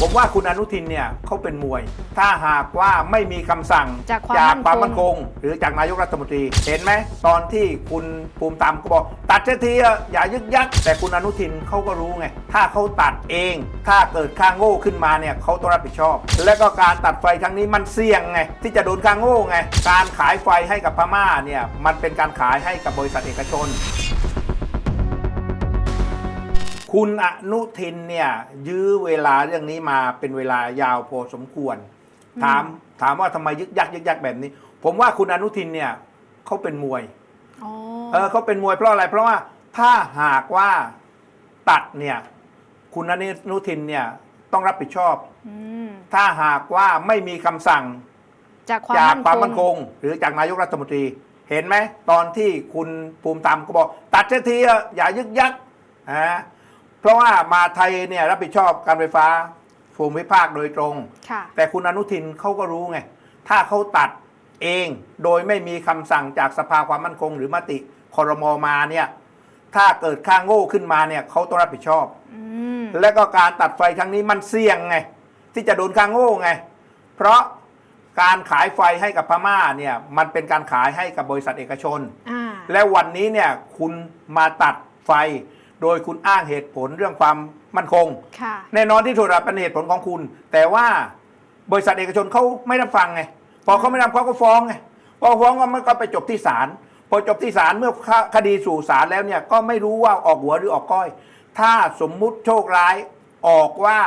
ผมว่าคุณอนุทินเนี่ยเขาเป็นมวย ถ้าหากว่าไม่มีคำสั่งจากความความมั่มั่นนคคงงหรือจากนายกรัฐมนตรี เห็นไหมตอนที่คุณภูมิธรรมก็บอก ตัดเสียทีอะอย่ายึกยักแต่คุณอนุทินเขาก็รู้ไง ถ้าเขาตัดเอง ถ้าเกิดค่าโง่ขึ้นมาเนี่ยเขาต้องรับผิดชอบ และก็การตัดไฟครั้งนี้มันเสี่ยงไง ที่จะโดนค่าโง่ไง การขายไฟให้กับพม่าเนี่ยมันเป็นการขายให้กับบริษัทเอกชน คุณอนุทินเนี่ยยื้อเวลาเรื่องนี้มาเป็นเวลายาวพอสมควร ถามถามว่าทำไมยึกยักยึกยักแบบนี้ ผมว่าคุณอนุทินเนี่ยเขาเป็นมวยอ๋อเออเขาเป็นมวยเพราะอะไร เพราะว่าถ้าหากว่าตัดเนี่ย คุณอนุทินเนี่ยต้องรับผิดชอบอืมถ้าหากว่าไม่มีคำสั่ง จากความจากความมั่มั่นนคคงงหรือจากนายกรัฐมนตรี เห็นไหมตอนที่คุณภูมิธรรมก็บอก ตัดเสียทีอะอย่ายึกยักนะ เพราะว่ามาไทยเนี่ยรับผิดชอบการไฟฟ้าภูมิภาคโดยตรง ค่ะ แต่คุณอนุทินเขาก็รู้ไง ถ้าเขาตัดเองโดยไม่มีคำสั่งจากสภาความมั่นคง หรือมติคอรมอมาเนี่ย ถ้าเกิดค่าโง่ขึ้นมาเนี่ยเขาต้องรับผิดชอบ อืม และก็การตัดไฟครั้งนี้มันเสี่ยงไง ที่จะโดนค่าโง่ไง เพราะการขายไฟให้กับพม่าเนี่ยมันเป็นการขายให้กับบริษัทเอกชน อ่า และวันนี้เนี่ยคุณมาตัดไฟ โดยคุณอ้างเหตุผลเรื่องความมั่นคง ค่ะ แน่นอนที่ถูกรับเป็นเหตุผลของคุณ แต่ว่าบริษัทเอกชนเขาไม่รับฟังไง พอเขาไม่รับเขาก็ฟ้องไง พอฟ้องก็มันก็ไปจบที่ศาล พอจบที่ศาลเมื่อคดีสู่ศาลแล้วเนี่ยก็ไม่รู้ว่าออกหัวหรือออกก้อย ถ้าสมมุติโชคร้ายออกว่า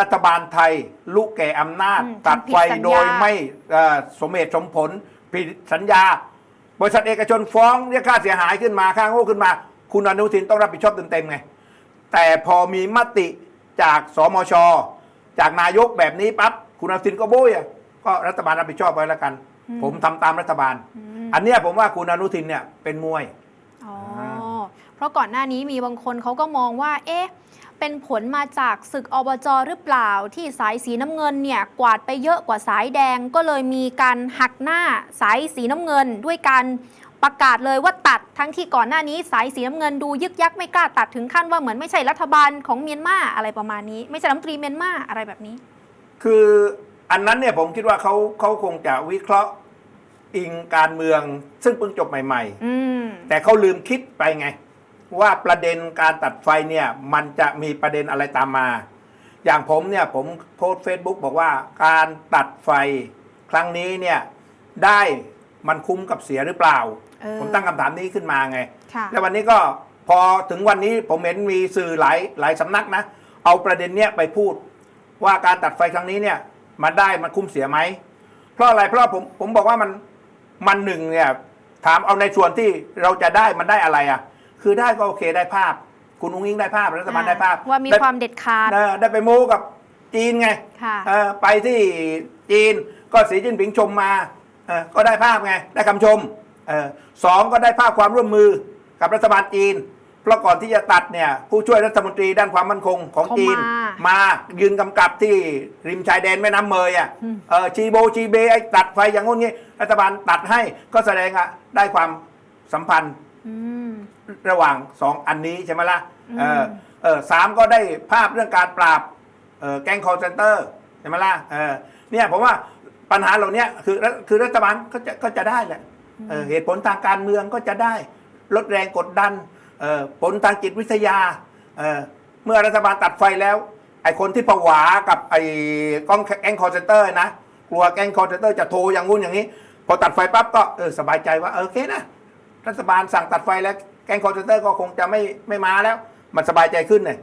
รัฐบาลไทยลุกแก่อำนาจ อืมตัดไฟทำผิดสัญญาโดยไม่เอ่อสมเหตุสมผลผิดสัญญา บริษัทเอกชนฟ้องเรียกค่าเสียหายขึ้นมาค่าโง่ขึ้นมา คุณอนุทินต้องรับผิดชอบเต็มๆไง แต่พอมีมติจากสมช จากนายกแบบนี้ปั๊บคุณอนุทินก็โบยอะก็รัฐบาลรับผิดชอบไปแล้วกัน ผมทำตามรัฐบาล อันเนี้ยผมว่าคุณอนุทินเนี่ยเป็นมวยอ๋อเพราะก่อนหน้านี้มีบางคนเขาก็มองว่า เอ๊ะ เป็นผลมาจากศึกอบจหรือเปล่า ที่สายสีน้ำเงินเนี่ยกวาดไปเยอะกว่าสายแดง ก็เลยมีการหักหน้าสายสีน้ำเงิน ด้วยการประกาศเลยว่าตัดทั้งที่ก่อนหน้านี้สายสีน้ำเงินดูยึกยักไม่กล้าตัดถึงขั้นว่าเหมือนไม่ใช่รัฐบาลของเมียนมาอะไรประมาณนี้ ไม่ใช่รัฐมนตรีเมียนมาอะไรแบบนี้ คืออันนั้นเนี่ยผมคิดว่าเขาเขาคงจะวิเคราะห์อิงการเมืองซึ่งเพิ่งจบใหม่อืมๆแต่เขาลืมคิดไปไง ว่าประเด็นการตัดไฟเนี่ยมันจะมีประเด็นอะไรตามมา อย่างผมเนี่ยผมโพสเฟซบุ๊กบอกว่าการตัดไฟครั้งนี้เนี่ยได้มันคุ้มกับเสียหรือเปล่าเออผมตั้งคำถามนี้ขึ้นมาไงค่ะแล้ววันนี้ก็พอถึงวันนี้ผมเห็นมีสื่อหลายหลายสำนักนะ เอาประเด็นเนี้ยไปพูด ว่าการตัดไฟครั้งนี้เนี่ยมันได้มันคุ้มเสียไหม เพราะอะไรเพราะผมผมบอกว่ามันมันหนึ่งเนี่ยถามเอาในส่วนที่เราจะได้มันได้อะไรอะ คือได้ก็โอเคได้ภาพ คุณอุ้งอิงได้ภาพรัฐบาลได้ภาพว่ามีได้ความเด็ดขาดเออได้ไปโม้กับจีนไงค่ะเออไปที่จีนก็สีจิ้นผิงชมมาเออก็ได้ภาพไงได้คำชมเออสองก็ได้ภาพความร่วมมือกับรัฐบาลจีนเพราะก่อนที่จะตัดเนี่ยผู้ช่วยรัฐมนตรีด้านความมั่นคงของเขาจีนมามายืนกำกับที่ริมชายแดนแม่น้ำเมยอะอืมเออชีโบชีเบไอ้ตัดไฟอย่างงู้นงี้รัฐบาลตัดให้ก็แสดงอะได้ความสัมพันธ์อืม ระหว่างสองอันนี้ใช่ไหมล่ะเอออืมเออสามก็ได้ภาพเรื่องการปราบเออแก๊งคอร์เซนเตอร์ใช่ไหมล่ะเออเนี่ยผมว่าปัญหาเหล่านี้คือคือรัฐบาลก็จะก็จะได้แหละเออเหตุผลทางการเมืองก็จะได้ลดแรงกดดันเออผลทางจิตวิทยาเออเมื่อรัฐบาลตัดไฟแล้ว ไอ้คนที่ผวากับไอ้กล้องแก๊งคอร์เซนเตอร์นะกลัวแก๊งคอร์เซนเตอร์จะโทรอย่างงู้นอย่างนี้ พอตัดไฟปั๊บก็เออสบายใจว่าเออโอเคนะรัฐบาลสั่งตัดไฟแล้ว แก๊งคอร์เซนเตอร์ก็คงจะไม่ไม่มาแล้ว มันสบายใจขึ้นเลย